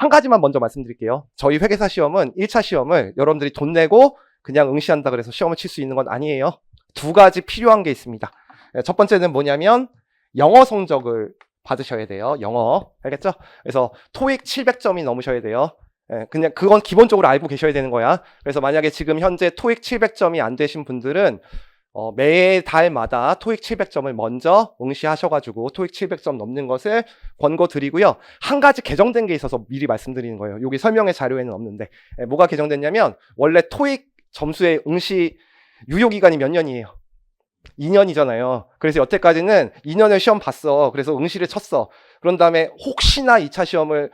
한 가지만 먼저 말씀드릴게요. 저희 회계사 시험은 1차 시험을 여러분들이 돈 내고 그냥 응시한다 그래서 시험을 칠 수 있는 건 아니에요. 두 가지 필요한 게 있습니다. 예, 첫 번째는 뭐냐면 영어 성적을 받으셔야 돼요. 영어. 알겠죠? 그래서 토익 700점이 넘으셔야 돼요. 예, 그냥 그건 기본적으로 알고 계셔야 되는 거야. 그래서 만약에 지금 현재 토익 700점이 안 되신 분들은 어, 매달마다 토익 700점을 먼저 응시하셔가지고 토익 700점 넘는 것을 권고드리고요. 한 가지 개정된 게 있어서 미리 말씀드리는 거예요. 여기 설명의 자료에는 없는데 예, 뭐가 개정됐냐면 원래 토익 점수의 응시 유효 기간이 몇 년이에요? 2년이잖아요. 그래서 여태까지는 2년을 시험 봤어. 그래서 응시를 쳤어. 그런 다음에 혹시나 2차 시험을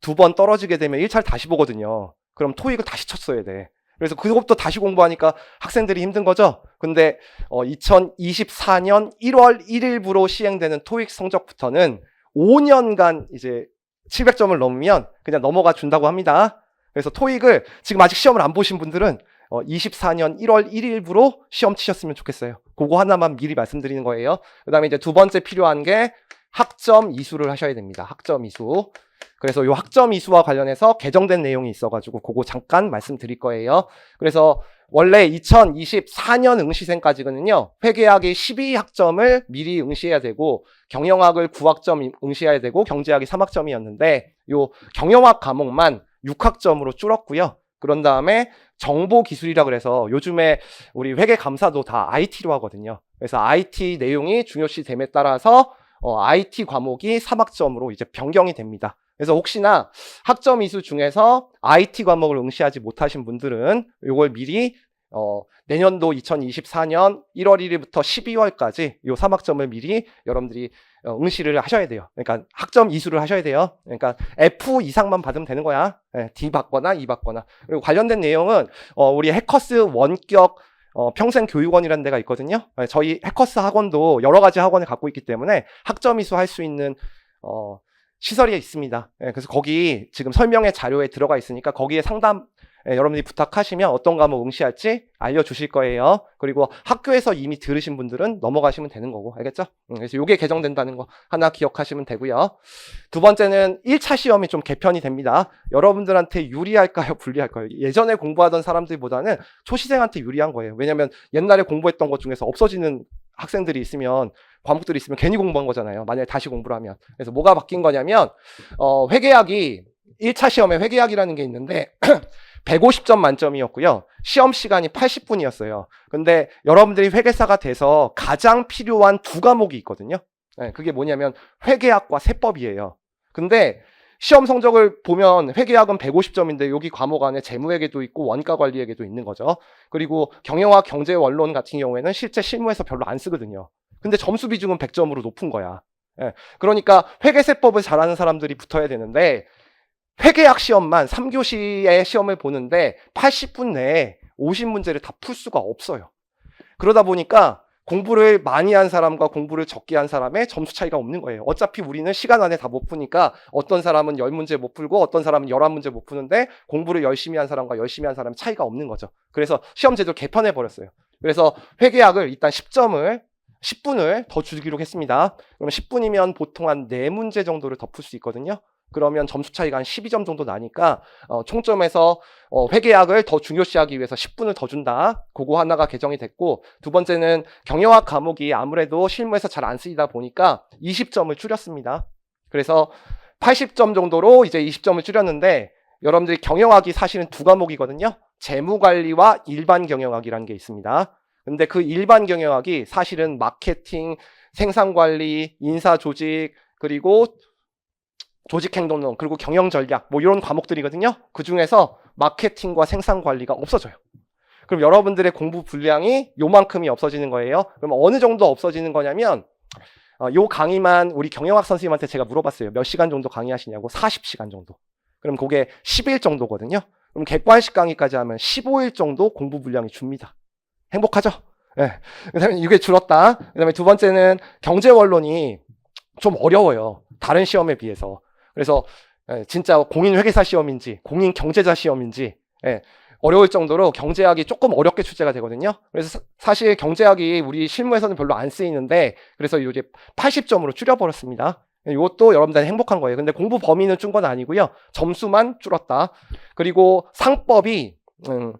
두 번 떨어지게 되면 1차를 다시 보거든요. 그럼 토익을 다시 쳤어야 돼. 그래서 그것도 다시 공부하니까 학생들이 힘든 거죠. 근데 어, 2024년 1월 1일부로 시행되는 토익 성적부터는 5년간 이제 700점을 넘으면 그냥 넘어가 준다고 합니다. 그래서 토익을 지금 아직 시험을 안 보신 분들은 어, 24년 1월 1일부로 시험 치셨으면 좋겠어요. 그거 하나만 미리 말씀드리는 거예요. 그 다음에 이제 두 번째 필요한 게 학점 이수를 하셔야 됩니다. 학점 이수. 그래서 이 학점 이수와 관련해서 개정된 내용이 있어가지고 그거 잠깐 말씀드릴 거예요. 그래서 원래 2024년 응시생까지는요, 회계학이 12학점을 미리 응시해야 되고, 경영학을 9학점 응시해야 되고, 경제학이 3학점이었는데, 요 경영학 과목만 6학점으로 줄었고요. 그런 다음에 정보 기술이라 그래서 요즘에 우리 회계 감사도 다 IT로 하거든요. 그래서 IT 내용이 중요시 됨에 따라서 어, IT 과목이 3학점으로 이제 변경이 됩니다. 그래서 혹시나 학점 이수 중에서 IT 과목을 응시하지 못하신 분들은 이걸 미리 어, 내년도 2024년 1월 1일부터 12월까지 요 3학점을 미리 여러분들이 어, 응시를 하셔야 돼요. 그러니까 학점 이수를 하셔야 돼요. 그러니까 F 이상만 받으면 되는 거야. 예, D 받거나 E 받거나. 그리고 관련된 내용은 어, 우리 해커스 원격 어, 평생 교육원이라는 데가 있거든요. 예, 저희 해커스 학원도 여러 가지 학원을 갖고 있기 때문에 학점 이수 할 수 있는 어, 시설이 있습니다. 예, 그래서 거기 지금 설명의 자료에 들어가 있으니까 거기에 상담 예, 여러분들이 부탁하시면 어떤 과목 응시할지 알려주실 거예요. 그리고 학교에서 이미 들으신 분들은 넘어가시면 되는 거고, 알겠죠? 음, 그래서 이게 개정된다는 거 하나 기억하시면 되고요. 두 번째는 1차 시험이 좀 개편이 됩니다. 여러분들한테 유리할까요? 불리할까요? 예전에 공부하던 사람들보다는 초시생한테 유리한 거예요. 왜냐면 옛날에 공부했던 것 중에서 없어지는 학생들이 있으면 과목들이 있으면 괜히 공부한 거잖아요. 만약에 다시 공부를 하면. 그래서 뭐가 바뀐 거냐면, 어, 회계학이 1차 시험에 회계학이라는 게 있는데, 150점 만점이었고요. 시험 시간이 80분이었어요. 근데 여러분들이 회계사가 돼서 가장 필요한 두 과목이 있거든요. 네, 그게 뭐냐면 회계학과 세법이에요. 근데 시험 성적을 보면 회계학은 150점인데 여기 과목 안에 재무회계도 있고 원가 관리회계도 있는 거죠. 그리고 경영학 경제 원론 같은 경우에는 실제 실무에서 별로 안 쓰거든요. 근데 점수 비중은 100점으로 높은 거야. 예, 그러니까 회계세법을 잘하는 사람들이 붙어야 되는데 회계학 시험만 3교시의 시험을 보는데 80분 내에 50문제를 다 풀 수가 없어요. 그러다 보니까 공부를 많이 한 사람과 공부를 적게 한 사람의 점수 차이가 없는 거예요. 어차피 우리는 시간 안에 다 못 푸니까 어떤 사람은 10문제 못 풀고 어떤 사람은 11문제 못 푸는데 공부를 열심히 한 사람과 열심히 한 사람의 차이가 없는 거죠. 그래서 시험 제도 개편해 버렸어요. 그래서 회계학을 일단 10점을 10분을 더 주기로 했습니다. 그러면 10분이면 보통 한 4문제 정도를 더 풀 수 있거든요. 그러면 점수 차이가 한 12점 정도 나니까 어, 총점에서 어, 회계학을 더 중요시하기 위해서 10분을 더 준다. 그거 하나가 개정이 됐고 두 번째는 경영학 과목이 아무래도 실무에서 잘 안 쓰이다 보니까 20점을 줄였습니다. 그래서 80점 정도로 이제 20점을 줄였는데 여러분들이 경영학이 사실은 두 과목이거든요. 재무관리와 일반 경영학이라는 게 있습니다. 근데 그 일반 경영학이 사실은 마케팅, 생산 관리, 인사 조직, 그리고 조직 행동론, 그리고 경영 전략, 뭐 이런 과목들이거든요. 그 중에서 마케팅과 생산 관리가 없어져요. 그럼 여러분들의 공부 분량이 요만큼이 없어지는 거예요. 그럼 어느 정도 없어지는 거냐면, 어, 요 강의만 우리 경영학 선생님한테 제가 물어봤어요. 몇 시간 정도 강의하시냐고. 40시간 정도. 그럼 그게 10일 정도거든요. 그럼 객관식 강의까지 하면 15일 정도 공부 분량이 줍니다. 행복하죠? 예. 네. 이게 줄었다. 그 다음에 두 번째는 경제 원론이 좀 어려워요. 다른 시험에 비해서. 그래서 예, 진짜 공인 회계사 시험인지 공인 경제자 시험인지 예, 어려울 정도로 경제학이 조금 어렵게 출제가 되거든요. 그래서 사, 실 경제학이 우리 실무에서는 별로 안 쓰이는데 그래서 이제 80점으로 줄여버렸습니다. 이것도 여러분들 행복한 거예요. 근데 공부 범위는 준 건 아니고요. 점수만 줄었다. 그리고 상법이 음,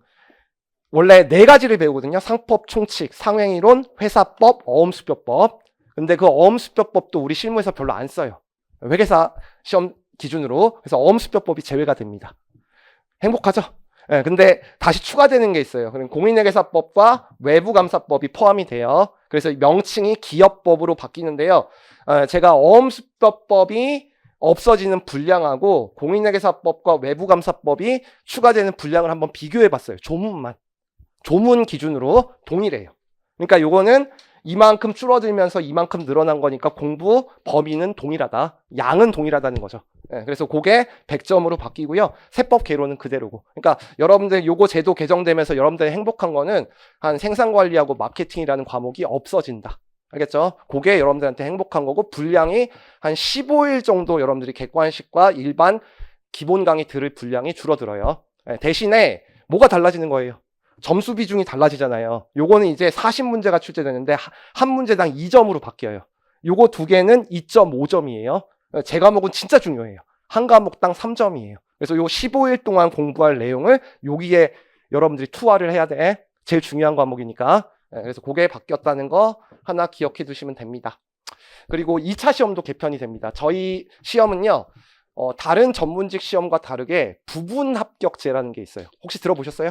원래 네 가지를 배우거든요. 상법, 총칙, 상행이론, 회사법, 어음수표법. 근데 그 어음수표법도 우리 실무에서 별로 안 써요. 회계사 시험 기준으로. 그래서 어음수표법이 제외가 됩니다. 행복하죠? 예, 근데 다시 추가되는 게 있어요. 그럼 공인회계사법과 외부감사법이 포함이 돼요. 그래서 이 명칭이 기업법으로 바뀌는데요. 어, 제가 어음수표법이 없어지는 분량하고 공인회계사법과 외부감사법이 추가되는 분량을 한번 비교해 봤어요. 조문만. 조문 기준으로 동일해요. 그러니까 요거는 이만큼 줄어들면서 이만큼 늘어난 거니까 공부 범위는 동일하다. 양은 동일하다는 거죠. 예, 그래서 그게 100점으로 바뀌고요. 세법 개론은 그대로고. 그러니까 여러분들 요거 제도 개정되면서 여러분들이 행복한 거는 한 생산관리하고 마케팅이라는 과목이 없어진다. 알겠죠? 그게 여러분들한테 행복한 거고 분량이 한 15일 정도 여러분들이 객관식과 일반 기본 강의 들을 분량이 줄어들어요. 예, 대신에 뭐가 달라지는 거예요? 점수 비중이 달라지잖아요. 요거는 이제 40문제가 출제되는데 하- 한 문제당 2점으로 바뀌어요. 요거 두 개는 2.5점이에요. 제 과목은 진짜 중요해요. 한 과목당 3점이에요. 그래서 요 15일 동안 공부할 내용을 여기에 여러분들이 투하를 해야 돼. 제일 중요한 과목이니까. 예, 그래서 그게 바뀌었다는 거 하나 기억해 두시면 됩니다. 그리고 2차 시험도 개편이 됩니다. 저희 시험은요, 어, 다른 전문직 시험과 다르게 부분 합격제라는 게 있어요. 혹시 들어보셨어요?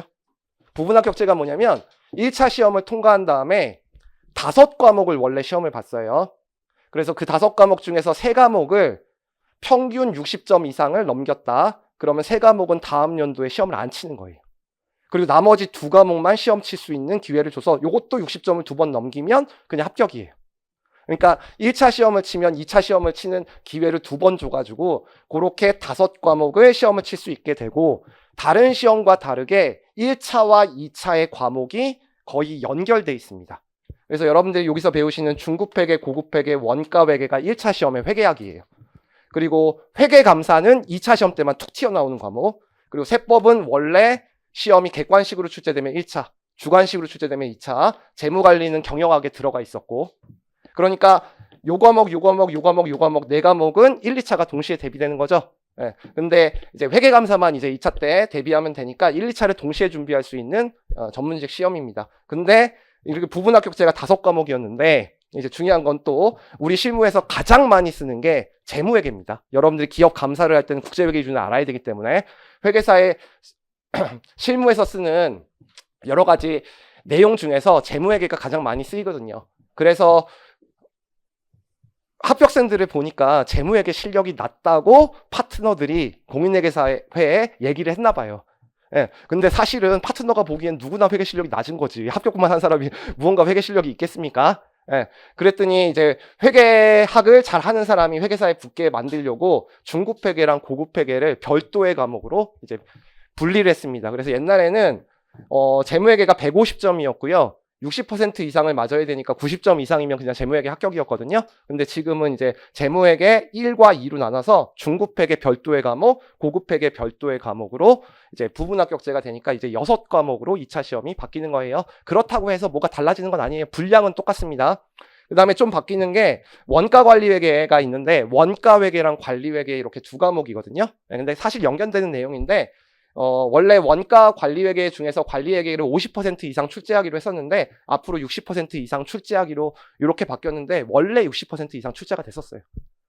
부분 합격제가 뭐냐면 1차 시험을 통과한 다음에 다섯 과목을 원래 시험을 봤어요. 그래서 그 다섯 과목 중에서 세 과목을 평균 60점 이상을 넘겼다. 그러면 세 과목은 다음 연도에 시험을 안 치는 거예요. 그리고 나머지 두 과목만 시험 칠 수 있는 기회를 줘서 이것도 60점을 두 번 넘기면 그냥 합격이에요. 그러니까 1차 시험을 치면 2차 시험을 치는 기회를 두 번 줘가지고 그렇게 다섯 과목을 시험을 칠 수 있게 되고 다른 시험과 다르게 1차와 2차의 과목이 거의 연결돼 있습니다. 그래서 여러분들이 여기서 배우시는 중급 회계, 고급 회계, 원가 회계가 1차 시험의 회계학이에요. 그리고 회계 감사는 2차 시험 때만 툭 튀어나오는 과목. 그리고 세법은 원래 시험이 객관식으로 출제되면 1차, 주관식으로 출제되면 2차, 재무관리는 경영학에 들어가 있었고. 그러니까 요 과목, 요 과목, 요 과목, 요 과목 네 과목은 1, 2차가 동시에 대비되는 거죠. 예. 근데 이제 회계감사만 이제 2차 때 대비하면 되니까 1, 2차를 동시에 준비할 수 있는 어, 전문직 시험입니다. 근데 이렇게 부분 합격제가 다섯 과목이었는데 이제 중요한 건 또 우리 실무에서 가장 많이 쓰는 게 재무회계입니다. 여러분들이 기업 감사를 할 때는 국제회계 기준을 알아야 되기 때문에 회계사의 실무에서 쓰는 여러 가지 내용 중에서 재무회계가 가장 많이 쓰이거든요. 그래서 합격생들을 보니까 재무회계 실력이 낮다고 파트너들이 공인회계사회에 얘기를 했나 봐요. 예. 근데 사실은 파트너가 보기엔 누구나 회계 실력이 낮은 거지. 합격만 한 사람이 무언가 회계 실력이 있겠습니까? 예. 그랬더니 이제 회계학을 잘 하는 사람이 회계사에 붙게 만들려고 중급 회계랑 고급 회계를 별도의 과목으로 이제 분리를 했습니다. 그래서 옛날에는 어, 재무회계가 150점이었고요. 60% 이상을 맞아야 되니까 90점 이상이면 그냥 재무회계 합격이었거든요. 근데 지금은 이제 재무회계 1과 2로 나눠서 중급회계 별도의 과목, 고급회계 별도의 과목으로 이제 부분 합격제가 되니까 이제 여섯 과목으로 2차 시험이 바뀌는 거예요. 그렇다고 해서 뭐가 달라지는 건 아니에요. 분량은 똑같습니다. 그 다음에 좀 바뀌는 게 원가 관리 회계가 있는데 원가 회계랑 관리 회계 이렇게 두 과목이거든요. 네, 근데 사실 연결되는 내용인데 어, 원래 원가 관리 회계 중에서 관리 회계를 50% 이상 출제하기로 했었는데 앞으로 60% 이상 출제하기로 이렇게 바뀌었는데 원래 60% 이상 출제가 됐었어요.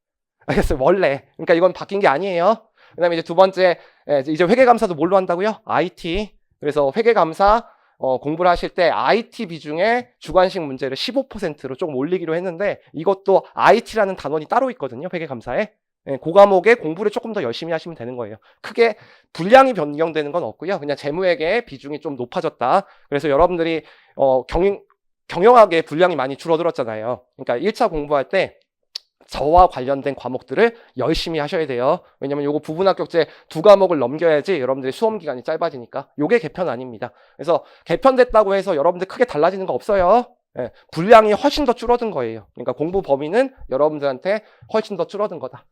알겠어요? 원래. 그러니까 이건 바뀐 게 아니에요. 그다음에 이제 두 번째 예, 이제 회계 감사도 뭘로 한다고요? IT. 그래서 회계 감사 어, 공부를 하실 때 IT 비중의 주관식 문제를 15%로 조금 올리기로 했는데 이것도 IT라는 단원이 따로 있거든요. 회계 감사에. 예, 그 과목에 공부를 조금 더 열심히 하시면 되는 거예요. 크게 분량이 변경되는 건 없고요. 그냥 재무회계 비중이 좀 높아졌다. 그래서 여러분들이 어, 경영, 경영학의 분량이 많이 줄어들었잖아요. 그러니까 1차 공부할 때 저와 관련된 과목들을 열심히 하셔야 돼요. 왜냐면 요거 부분 합격제 두 과목을 넘겨야지 여러분들이 수험 기간이 짧아지니까. 요게 개편 아닙니다. 그래서 개편됐다고 해서 여러분들 크게 달라지는 거 없어요. 예, 분량이 훨씬 더 줄어든 거예요. 그러니까 공부 범위는 여러분들한테 훨씬 더 줄어든 거다.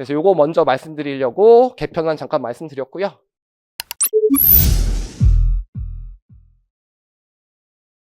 그래서 요거 먼저 말씀드리려고 개편안 잠깐 말씀드렸고요.